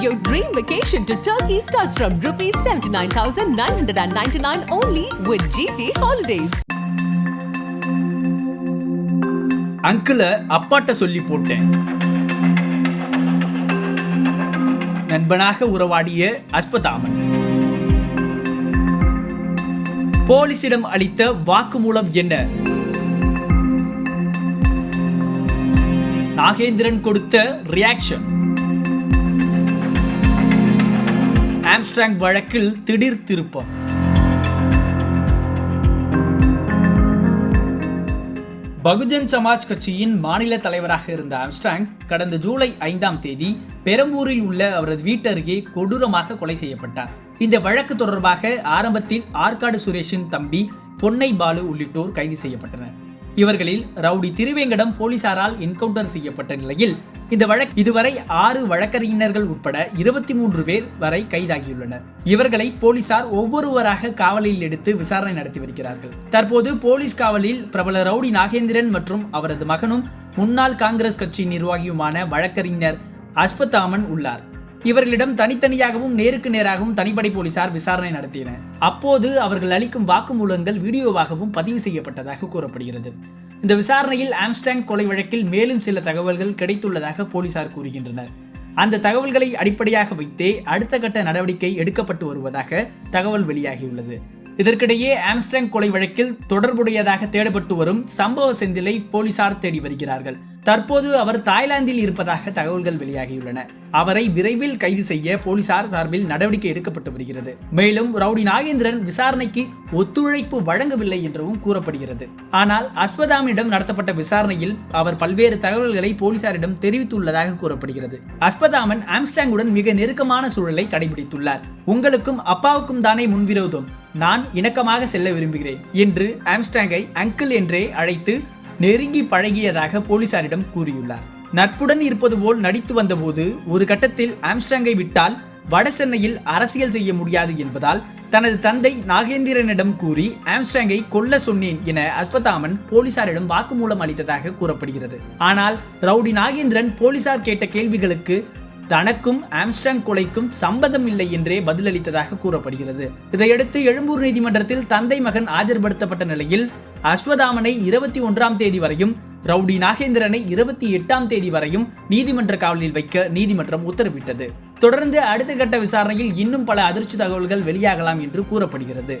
Your dream vacation to Turkey starts from rupees 79,999 only with GT Holidays. அங்கிள அப்பாட்ட சொல்லி போட்டேன். நண்பனாக உறவாடிய அஸ்வதாமன். போலீசிடம் அளித்த வாக்குமூலம் என்ன? நாகேந்திரன் கொடுத்த ரியாக்ஷன் ஆம்ஸ்டாங் வழக்கில் திடீர் திருப்பம். பகுஜன் சமாஜ் கட்சியின் மாநில தலைவராக இருந்த ஆம்ஸ்டாங் கடந்த ஜூலை ஐந்தாம் தேதி பெரம்பூரில் உள்ள அவரது வீட்டருகே கொடூரமாக கொலை செய்யப்பட்டார். இந்த வழக்கு தொடர்பாக ஆரம்பத்தில் ஆற்காடு சுரேஷின் தம்பி பொன்னை பாலு உள்ளிட்டோர் கைது செய்யப்பட்டனர். இவர்களில் ரவுடி திருவேங்கடம் போலீசாரால் என்கவுண்டர் செய்யப்பட்ட நிலையில் இந்த வழக்கு இதுவரை ஆறு வழக்கறிஞர்கள் உட்பட இருபத்தி மூன்று பேர் வரை கைதாகியுள்ளனர். இவர்களை போலீசார் ஒவ்வொருவராக காவலில் எடுத்து விசாரணை நடத்தி வருகிறார்கள். தற்போது போலீஸ் காவலில் பிரபல ரவுடி நாகேந்திரன் மற்றும் அவரது மகனும் முன்னாள் காங்கிரஸ் கட்சி நிர்வாகியுமான வழக்கறிஞர் அஸ்பத்தாமன் உள்ளார். இவர்களிடம் தனித்தனியாகவும் நேருக்கு நேராகவும் தனிப்படை போலீசார் விசாரணை நடத்தினர். அப்போது அவர்கள் அளிக்கும் வாக்குமூலங்கள் வீடியோவாகவும் பதிவு செய்யப்பட்டதாக கூறப்படுகிறது. இந்த விசாரணையில் ஆம்ஸ்டாங் கொலை வழக்கில் மேலும் சில தகவல்கள் கிடைத்துள்ளதாக போலீசார் கூறுகின்றனர். அந்த தகவல்களை அடிப்படையாக வைத்தே அடுத்த கட்ட நடவடிக்கை எடுக்கப்பட்டு வருவதாக தகவல் வெளியாகியுள்ளது. இதற்கிடையே ஆம்ஸ்டாங் கொலை வழக்கில் தொடர்புடையதாக தேடப்பட்டு வரும் சம்பவ செந்திலை போலீசார் தேடி வருகிறார்கள். தற்போது அவர் தாய்லாந்தில் இருப்பதாக தகவல்கள் வெளியாகியுள்ளன. அவரை விரைவில் கைது செய்ய போலீசார் சார்பில் நடவடிக்கை எடுக்கப்பட்டு வருகிறது. மேலும் ரவுடி நாகேந்திரன் விசாரணைக்கு ஒத்துழைப்பு வழங்கவில்லை என்றும் கூறப்படுகிறது. ஆனால் அஸ்வதாமிடம் நடத்தப்பட்ட விசாரணையில் அவர் பல்வேறு தகவல்களை போலீசாரிடம் தெரிவித்துள்ளதாக கூறப்படுகிறது. அஸ்பதாமன் ஆம்ஸ்டாங்குடன் மிக நெருக்கமான சூழலை கடைபிடித்துள்ளார். உங்களுக்கும் அப்பாவுக்கும் தானே முன்விரோதம். நான் இணக்கமாக செல்ல விரும்புகிறேன் என்று ஆம்ஸ்டாங்கை அங்கிள் என்றே அழைத்து நெருங்கி பழகியதாக போலீசாரிடம் கூறியுள்ளார். நட்புடன் இருப்பது போல் நடித்து வந்தபோது ஒரு கட்டத்தில் ஆம்ஸ்டாங்கை விட்டால் வட சென்னையில் அரசியல் செய்ய முடியாது என்பதால் தனது தந்தை நாகேந்திரனிடம் கூறி ஆம்ஸ்டாங்கை கொல்ல சொன்னேன் என அஸ்வதாமன் போலீசாரிடம் வாக்குமூலம் அளித்ததாக கூறப்படுகிறது. ஆனால் ரவுடி நாகேந்திரன் போலீசார் கேட்ட கேள்விகளுக்கு தனக்கும் ஆம்ஸ்டாங் கொலைக்கும் சம்பந்தம் இல்லை என்றே பதிலளித்ததாக கூறப்படுகிறது. இதையடுத்து எழும்பூர் நீதிமன்றத்தில் தந்தை மகன் ஆஜர்படுத்தப்பட்ட நிலையில் அஸ்வதாமனை இருபத்தி ஒன்றாம் தேதி வரையும் ரவுடி நாகேந்திரனை இருபத்தி எட்டாம் தேதி வரையும் நீதிமன்ற காவலில் வைக்க நீதிமன்றம் உத்தரவிட்டது. தொடர்ந்து அடுத்த கட்ட விசாரணையில் இன்னும் பல அதிர்ச்சி தகவல்கள் வெளியாகலாம் என்று கூறப்படுகிறது.